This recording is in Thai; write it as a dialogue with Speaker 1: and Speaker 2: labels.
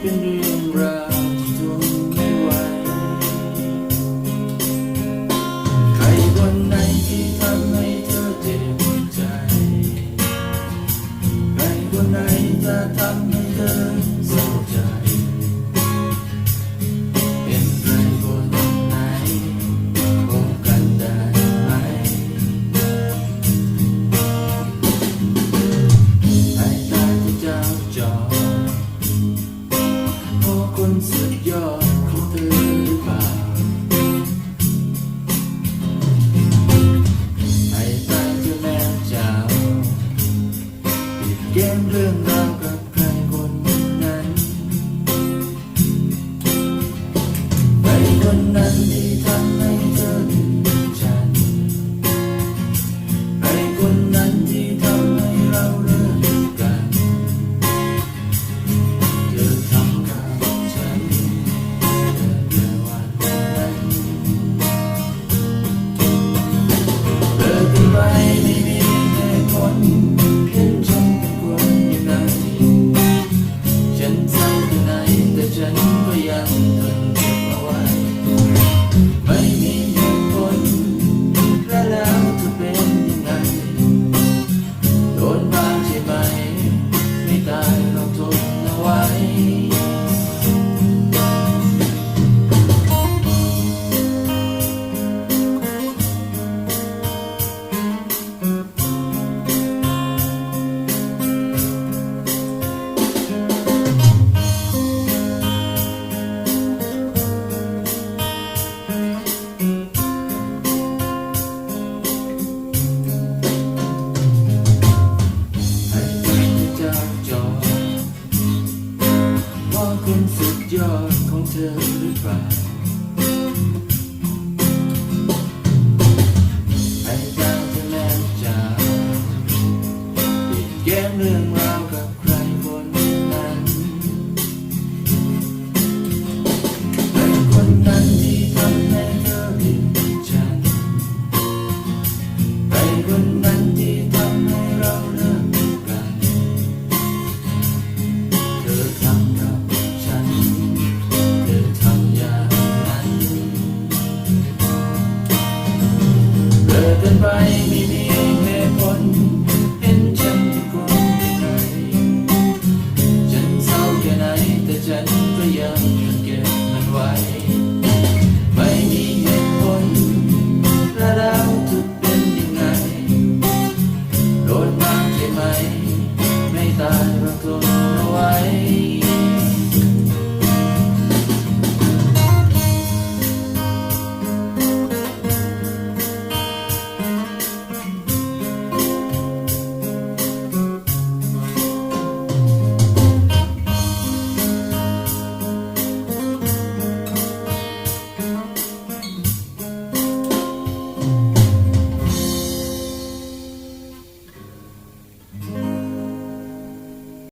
Speaker 1: เป็นเรื่องราวที่ทนไม่ไหวใครคนไหนที่ทำให้เธอเจ็บใจ ใครคนไหนจะทำ ใครกางทะเลจ้าอีเกมเรื่องราว